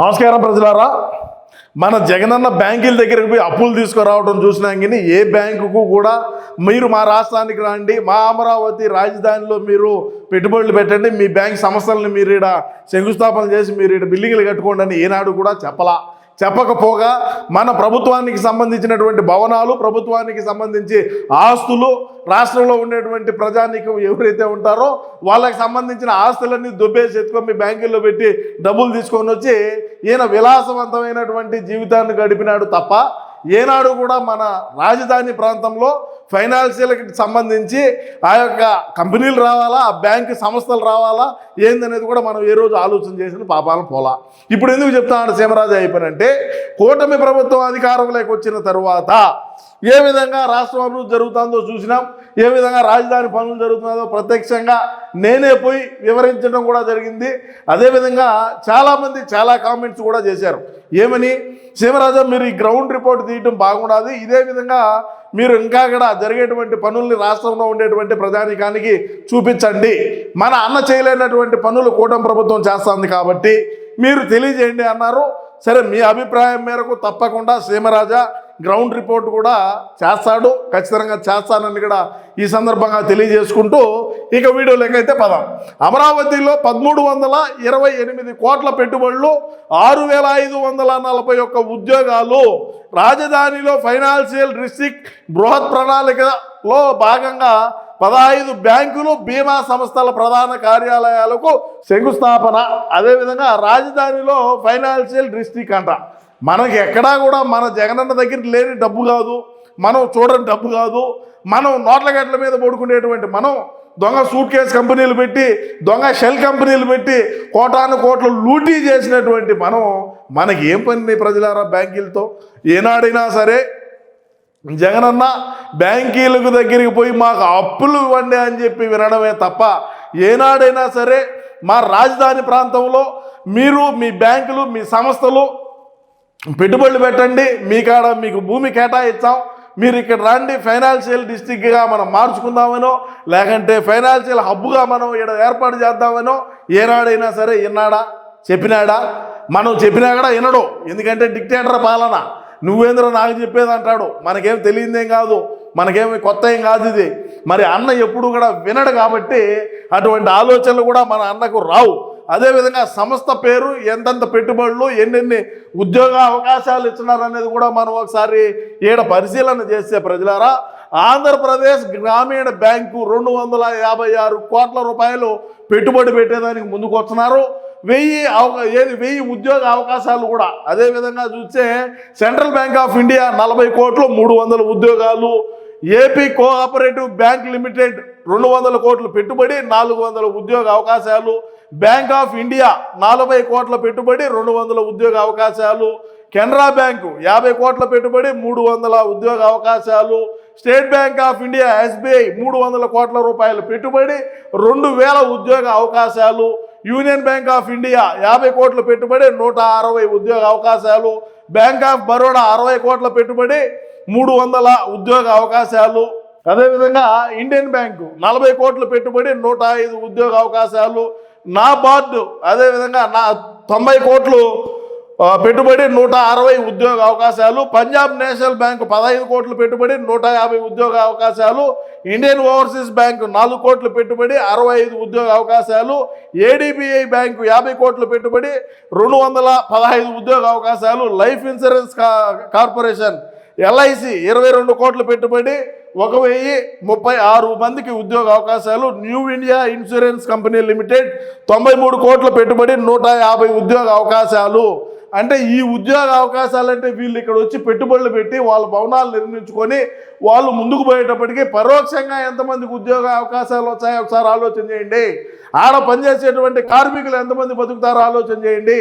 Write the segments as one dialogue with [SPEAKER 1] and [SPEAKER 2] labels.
[SPEAKER 1] నమస్కారం ప్రజలారా. మన జగనన్న బ్యాంకుల దగ్గరికి పోయి అప్పులు తీసుకురావడం చూసినా కానీ ఏ బ్యాంకుకు కూడా మీరు మా రాష్ట్రానికి రండి మా అమరావతి రాజధానిలో మీరు పెట్టుబడులు పెట్టండి మీ బ్యాంక్ సంస్థలను మీరు ఇక్కడ శంకుస్థాపన చేసి మీరు ఇక్కడ బిల్డింగ్లు కట్టుకోండి అని ఏనాడు కూడా చెప్పలా. చెప్పకపోగా మన ప్రభుత్వానికి సంబంధించినటువంటి భవనాలు ప్రభుత్వానికి సంబంధించి ఆస్తులు రాష్ట్రంలో ఉండేటువంటి ప్రజానీకం ఎవరైతే ఉంటారో వాళ్ళకి సంబంధించిన ఆస్తులన్నీ దుబ్బేసి ఎత్తుకొని మీ బ్యాంకుల్లో పెట్టి డబ్బులు తీసుకొని వచ్చి ఈయన విలాసవంతమైనటువంటి జీవితాన్ని గడిపినాడు తప్ప ఏనాడు కూడా మన రాజధాని ప్రాంతంలో ఫైనాన్షియల్కి సంబంధించి ఆ యొక్క కంపెనీలు రావాలా ఆ బ్యాంక్ సంస్థలు రావాలా ఏందనేది కూడా మనం ఏ రోజు ఆలోచన చేసిన పాపాలను పోలా. ఇప్పుడు ఎందుకు చెప్తాను సీమరాజు అయిపోయినంటే కూటమి ప్రభుత్వం అధికారంలోకి వచ్చిన తరువాత ఏ విధంగా రాష్ట్రం అభివృద్ధి జరుగుతుందో చూసినాం. ఏ విధంగా రాజధాని పనులు జరుగుతున్నదో ప్రత్యక్షంగా నేనే పోయి వివరించడం కూడా జరిగింది. అదేవిధంగా చాలామంది చాలా కామెంట్స్ కూడా చేశారు. ఏమని? సీమరాజా మీరు ఈ గ్రౌండ్ రిపోర్ట్ తీయటం బాగుండదు. ఇదే విధంగా మీరు ఇంకా అక్కడ జరిగేటువంటి పనుల్ని రాష్ట్రంలో ఉండేటువంటి ప్రజానికానికి చూపించండి. మన అన్న చేయలేనటువంటి పనులు కూటమి ప్రభుత్వం చేస్తుంది కాబట్టి మీరు తెలియజేయండి అన్నారు. సరే మీ అభిప్రాయం మేరకు తప్పకుండా సీమరాజా గ్రౌండ్ రిపోర్ట్ కూడా చేస్తాడు. ఖచ్చితంగా చేస్తానని కూడా ఈ సందర్భంగా తెలియజేసుకుంటూ ఇక వీడియోలోకి అయితే పదం. అమరావతిలో పదమూడు వందల ఇరవై ఎనిమిది కోట్ల పెట్టుబడులు ఆరు వేల ఐదు వందల నలభై ఒక్క ఉద్యోగాలు రాజధానిలో ఫైనాన్షియల్ డిస్ట్రిక్ట్ బృహత్ ప్రణాళికలో భాగంగా పదహైదు బ్యాంకులు బీమా సంస్థల ప్రధాన కార్యాలయాలకు శంకుస్థాపన. అదేవిధంగా రాజధానిలో ఫైనాన్షియల్ డిస్ట్రిక్ట్ అంట. మనకి ఎక్కడా కూడా మన జగనన్న దగ్గర లేని డబ్బు కాదు మనం చూడని డబ్బు కాదు మనం నోట్ల గట్ల మీద పడుకునేటువంటి మనం దొంగ సూట్ కేసు కంపెనీలు పెట్టి దొంగ షెల్ కంపెనీలు పెట్టి కోటాను కోట్లు లూటీ చేసినటువంటి మనం మనకి ఏం పని ప్రజలారా బ్యాంకీలతో? ఏనాడైనా సరే జగనన్న బ్యాంకీలకు దగ్గరికి పోయి మాకు అప్పులు ఇవ్వండి అని చెప్పి వినడమే తప్ప ఏనాడైనా సరే మా రాజధాని ప్రాంతంలో మీరు మీ బ్యాంకులు మీ సంస్థలు పెట్టుబడులు పెట్టండి. మీకాడ మీకు భూమి కేటాయిస్తాం మీరు ఇక్కడ రండి. ఫైనాన్షియల్ డిస్టిక్గా మనం మార్చుకుందామనో లేకంటే ఫైనాన్షియల్ హబ్గా మనం ఇక్కడ ఏర్పాటు చేద్దామనో ఏనాడైనా సరే విన్నాడా చెప్పినాడా? మనం చెప్పినా కూడా వినడు. ఎందుకంటే డిక్టేటర్ పాలన. నువ్వేంద్ర నాకు చెప్పేది అంటాడు. మనకేం తెలియదేం కాదు. మనకేమి కొత్త ఏం కాదు ఇది. మరి అన్న ఎప్పుడు కూడా వినడు కాబట్టి అటువంటి ఆలోచనలు కూడా మన అన్నకు రావు. అదేవిధంగా సంస్థ పేరు ఎంతెంత పెట్టుబడులు ఎన్నెన్ని ఉద్యోగ అవకాశాలు ఇచ్చినారనేది కూడా మనం ఒకసారి ఈడ పరిశీలన చేస్తే ప్రజలారా. ఆంధ్రప్రదేశ్ గ్రామీణ బ్యాంకు రెండు వందల యాభై ఆరు కోట్ల రూపాయలు పెట్టుబడి పెట్టేదానికి ముందుకొస్తున్నారు. వెయ్యి అవకా ఏది వెయ్యి ఉద్యోగ అవకాశాలు కూడా. అదేవిధంగా చూస్తే సెంట్రల్ బ్యాంక్ ఆఫ్ ఇండియా నలభై కోట్లు మూడు వందల ఉద్యోగాలు. ఏపీ కోఆపరేటివ్ బ్యాంక్ లిమిటెడ్ రెండు వందల కోట్లు పెట్టుబడి నాలుగు వందల ఉద్యోగ అవకాశాలు. బ్యాంక్ ఆఫ్ ఇండియా నలభై కోట్ల పెట్టుబడి రెండు వందల ఉద్యోగ అవకాశాలు. కెనరా బ్యాంకు యాభై కోట్ల పెట్టుబడి మూడు వందల ఉద్యోగ అవకాశాలు. State Bank of India SBI మూడు వందల కోట్ల రూపాయల పెట్టుబడి రెండు వేల ఉద్యోగ అవకాశాలు. యూనియన్ బ్యాంక్ ఆఫ్ ఇండియా యాభై కోట్ల పెట్టుబడి నూట అరవై ఉద్యోగ అవకాశాలు. బ్యాంక్ ఆఫ్ బరోడా అరవై కోట్ల పెట్టుబడి మూడు వందల ఉద్యోగ అవకాశాలు. అదేవిధంగా ఇండియన్ బ్యాంకు నలభై కోట్ల పెట్టుబడి నూట ఐదు ఉద్యోగ అవకాశాలు. నా బార్డు అదేవిధంగా నా తొంభై కోట్లు పెట్టుబడి నూట అరవై ఉద్యోగ అవకాశాలు పంజాబ్ నేషనల్ బ్యాంక్ పదహైదు కోట్లు పెట్టుబడి నూట యాభై ఉద్యోగ అవకాశాలు ఇండియన్ ఓవర్సీస్ బ్యాంక్ నాలుగు కోట్లు పెట్టుబడి అరవై ఐదు ఉద్యోగ అవకాశాలు ఏడీబీఐ బ్యాంకు యాభై కోట్లు పెట్టుబడి రెండు వందల పదహైదు ఉద్యోగ అవకాశాలు లైఫ్ ఇన్సూరెన్స్ కా- కార్పొరేషన్ ఎల్ఐసి ఇరవై రెండు కోట్లు పెట్టుబడి ఒక వెయ్యి ముప్పై ఆరు మందికి ఉద్యోగ అవకాశాలు New India Insurance Company Limited తొంభై మూడు కోట్ల పెట్టుబడి నూట యాభై ఉద్యోగ అవకాశాలు. అంటే ఈ ఉద్యోగ అవకాశాలు అంటే వీళ్ళు ఇక్కడ వచ్చి పెట్టుబడులు పెట్టి వాళ్ళ భవనాలు నిర్మించుకొని వాళ్ళు ముందుకు పోయేటప్పటికీ పరోక్షంగా ఎంతమందికి ఉద్యోగ అవకాశాలు వచ్చాయో ఒకసారి ఆలోచన చేయండి. ఆడ పనిచేసేటువంటి కార్మికులు ఎంతమంది బతుకుతారో ఆలోచన చేయండి.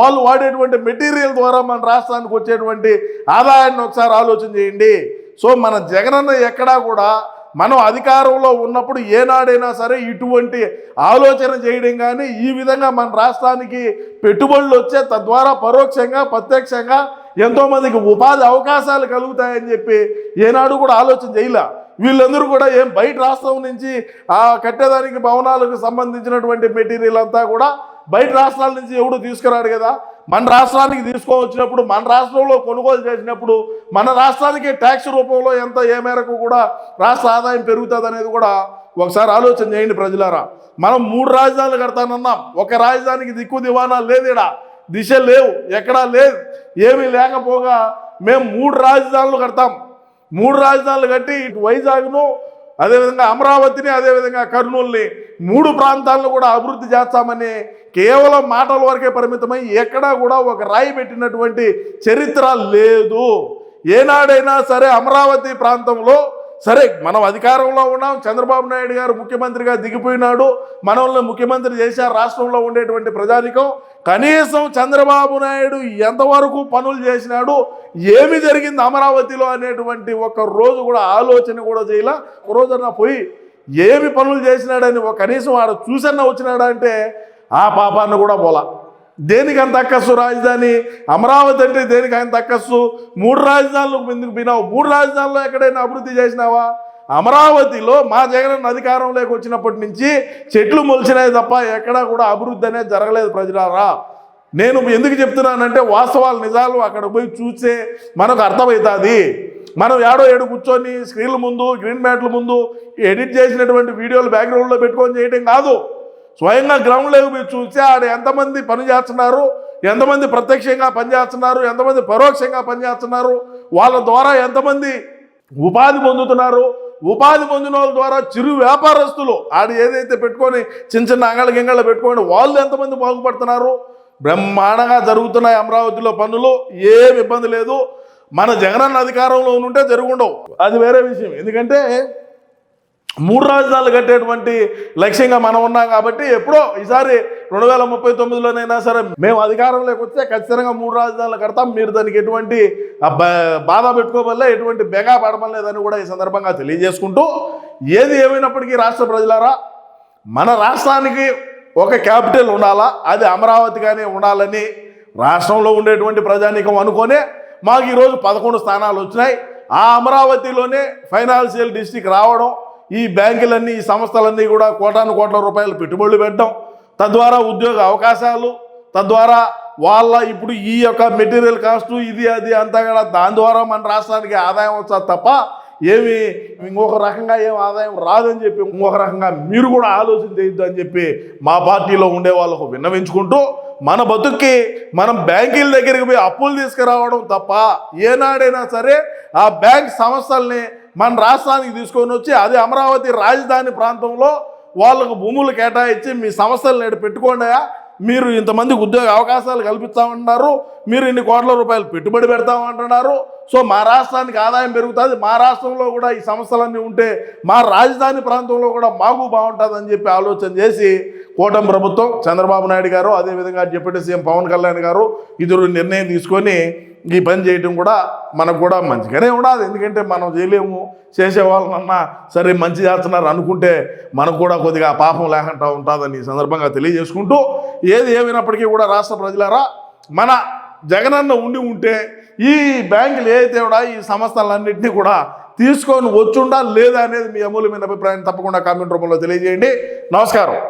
[SPEAKER 1] వాళ్ళు వాడేటువంటి మెటీరియల్ ద్వారా మన రాష్ట్రానికి వచ్చేటువంటి ఆదాయాన్ని ఒకసారి ఆలోచన చేయండి. సో మన జగనన్న ఎక్కడా కూడా మనం అధికారంలో ఉన్నప్పుడు ఏనాడైనా సరే ఇటువంటి ఆలోచన చేయడం కానీ ఈ విధంగా మన రాష్ట్రానికి పెట్టుబడులు వచ్చే తద్వారా పరోక్షంగా ప్రత్యక్షంగా ఎంతోమందికి ఉపాధి అవకాశాలు కలుగుతాయని చెప్పి ఏనాడు కూడా ఆలోచన చేయలే. వీళ్ళందరూ కూడా ఏం బయట రాష్ట్రం నుంచి ఆ కట్టేదానికి భవనాలకు సంబంధించినటువంటి మెటీరియల్ అంతా కూడా బయట రాష్ట్రాల నుంచి ఎవడు తీసుకురాడు కదా? మన రాష్ట్రానికి తీసుకోవచ్చినప్పుడు మన రాష్ట్రంలో కొనుగోలు చేసినప్పుడు మన రాష్ట్రానికి ట్యాక్స్ రూపంలో ఎంత ఏ మేరకు కూడా రాష్ట్ర ఆదాయం పెరుగుతుంది అనేది కూడా ఒకసారి ఆలోచన చేయండి ప్రజలారా. మనం మూడు రాజధానులు కడతానన్నాం. ఒక రాజధానికి దిక్కు దివానా లేదు దిశ లేవు ఎక్కడా లేదు. ఏమీ లేకపోగా మేము మూడు రాజధానులు కడతాం. మూడు రాజధానులు కట్టి ఇటు వైజాగ్ను అదేవిధంగా అమరావతిని అదేవిధంగా కర్నూలుని మూడు ప్రాంతాలను కూడా అభివృద్ధి చేస్తామని కేవలం మాటల వరకే పరిమితమై ఎక్కడా కూడా ఒక రాయి పెట్టినటువంటి చరిత్ర లేదు. ఏనాడైనా సరే అమరావతి ప్రాంతంలో సరే మనం అధికారంలో ఉన్నాం చంద్రబాబు నాయుడు గారు ముఖ్యమంత్రిగా దిగిపోయినాడు మనల్ని ముఖ్యమంత్రి చేశారు రాష్ట్రంలో ఉండేటువంటి ప్రజానికం. కనీసం చంద్రబాబు నాయుడు ఎంతవరకు పనులు చేసినాడు ఏమి జరిగింది అమరావతిలో అనేటువంటి ఒక రోజు కూడా ఆలోచన కూడా చేయాల. ఒక రోజన్నా పోయి ఏమి పనులు చేసినాడని ఒక కనీసం ఆడ చూసన్నా వచ్చినాడా అంటే ఆ పాపాన్ని కూడా పోలా. దేనికి అంత అక్కస్సు రాజధాని? అమరావతి అంటే దేనికి అంత అక్కస్సు? మూడు రాజధానులకు ఎందుకు పోయినావు మూడు రాజధానుల్లో ఎక్కడైనా అభివృద్ధి చేసినావా? అమరావతిలో మా జగన్ అధికారంలోకి వచ్చినప్పటి నుంచి చెట్లు మొలిచినాయి తప్ప ఎక్కడా కూడా అభివృద్ధి అనేది జరగలేదు ప్రజలారా. నేను ఎందుకు చెప్తున్నానంటే వాస్తవాలు నిజాలు అక్కడ పోయి చూస్తే మనకు అర్థమవుతుంది. మనం ఏడో ఏడు కూర్చొని స్క్రీన్ల ముందు గ్రీన్ మ్యాట్ల ముందు ఎడిట్ చేసినటువంటి వీడియోలు బ్యాక్గ్రౌండ్లో పెట్టుకొని చేయడం కాదు. స్వయంగా గ్రౌండ్ లెవెల్ మీరు చూస్తే ఆడ ఎంతమంది పని చేస్తున్నారు ఎంతమంది ప్రత్యక్షంగా పనిచేస్తున్నారు ఎంతమంది పరోక్షంగా పనిచేస్తున్నారు వాళ్ళ ద్వారా ఎంతమంది ఉపాధి పొందుతున్నారు ఉపాధి పొందిన వాళ్ళ ద్వారా చిరు వ్యాపారస్తులు ఆడ ఏదైతే పెట్టుకొని చిన్న చిన్న అంగళ గింగళ పెట్టుకొని వాళ్ళు ఎంతమంది బాగుపడుతున్నారు బ్రహ్మాండంగా జరుగుతున్నాయి అమరావతిలో పనులు ఏం ఇబ్బంది లేదు. మన జగనన్న అధికారంలో ఉంటే జరుగుండవు. అది వేరే విషయం. ఎందుకంటే మూడు రాజధానులు కట్టేటువంటి లక్ష్యంగా మనం ఉన్నాం కాబట్టి ఎప్పుడో ఈసారి రెండు వేల ముప్పై తొమ్మిదిలోనైనా సరే మేము అధికారంలోకి వస్తే ఖచ్చితంగా మూడు రాజధానులు కడతాం. మీరు దానికి ఎటువంటి బాధ పెట్టుకోవల్ల ఎటువంటి బెగా పడమలేదని కూడా ఈ సందర్భంగా తెలియజేసుకుంటూ ఏది ఏమైనప్పటికీ రాష్ట్ర ప్రజలారా మన రాష్ట్రానికి ఒక క్యాపిటల్ ఉండాలా అది అమరావతిగానే ఉండాలని రాష్ట్రంలో ఉండేటువంటి ప్రజానీకం అనుకోనే మాకు ఈరోజు పదకొండు స్థానాలు వచ్చినాయి. ఆ అమరావతిలోనే ఫైనాన్షియల్ డిస్టిక్ రావడం ఈ బ్యాంకులన్నీ ఈ సంస్థలన్నీ కూడా కోటాను కోట్ల రూపాయలు పెట్టుబడులు పెట్టడం. తద్వారా ఉద్యోగ అవకాశాలు తద్వారా వాళ్ళ ఇప్పుడు ఈ యొక్క మెటీరియల్ కాస్ట్ ఇది అది అంతా కూడా దాని ద్వారా మన రాష్ట్రానికి ఆదాయం వచ్చా తప్ప ఏమి? ఇంకొక రకంగా ఏం ఆదాయం రాదని చెప్పి ఇంకొక రకంగా మీరు కూడా ఆలోచన చేయొద్దు అని చెప్పి మా పార్టీలో ఉండే వాళ్ళకు విన్నవించుకుంటూ మన బతుక్కి మనం బ్యాంకుల దగ్గరికి పోయి అప్పులు తీసుకురావడం తప్ప ఏనాడైనా సరే ఆ బ్యాంక్ సంస్థల్ని మన రాష్ట్రానికి తీసుకొని వచ్చి అది అమరావతి రాజధాని ప్రాంతంలో వాళ్ళకు భూములు కేటాయించి మీ సంస్థలు నేడు పెట్టుకోండియా? మీరు ఇంతమందికి ఉద్యోగ అవకాశాలు కల్పిస్తామంటున్నారు మీరు ఇన్ని కోట్ల రూపాయలు పెట్టుబడి పెడతామంటున్నారు. సో మా రాష్ట్రానికి ఆదాయం పెరుగుతుంది మా రాష్ట్రంలో కూడా ఈ సంస్థలన్నీ ఉంటే మా రాజధాని ప్రాంతంలో కూడా మాకు బాగుంటుంది అని చెప్పి ఆలోచన చేసి కూటమి ప్రభుత్వం చంద్రబాబు నాయుడు గారు అదేవిధంగా డిప్యూటీ సీఎం పవన్ కళ్యాణ్ గారు ఇద్దరు నిర్ణయం తీసుకొని ఈ పని చేయటం కూడా మనకు కూడా మంచిగానే ఉండదు ఎందుకంటే మనం చేయలేము చేసేవాళ్ళన్నా సరే మంచి చేస్తున్నారు అనుకుంటే మనకు కూడా కొద్దిగా పాపం లేకుండా ఉంటుందని ఈ సందర్భంగా తెలియజేసుకుంటూ ఏది ఏమైనప్పటికీ కూడా రాష్ట్ర ప్రజలారా మన జగనన్న ఉండి ఉంటే ఈ బ్యాంకులు ఏదైతే కూడా ఈ సంస్థలన్నింటినీ కూడా తీసుకొని వచ్చుండా లేదా అనేది మీ అమూల్యమైన అభిప్రాయం తప్పకుండా కామెంట్ రూపంలో తెలియజేయండి. నమస్కారం.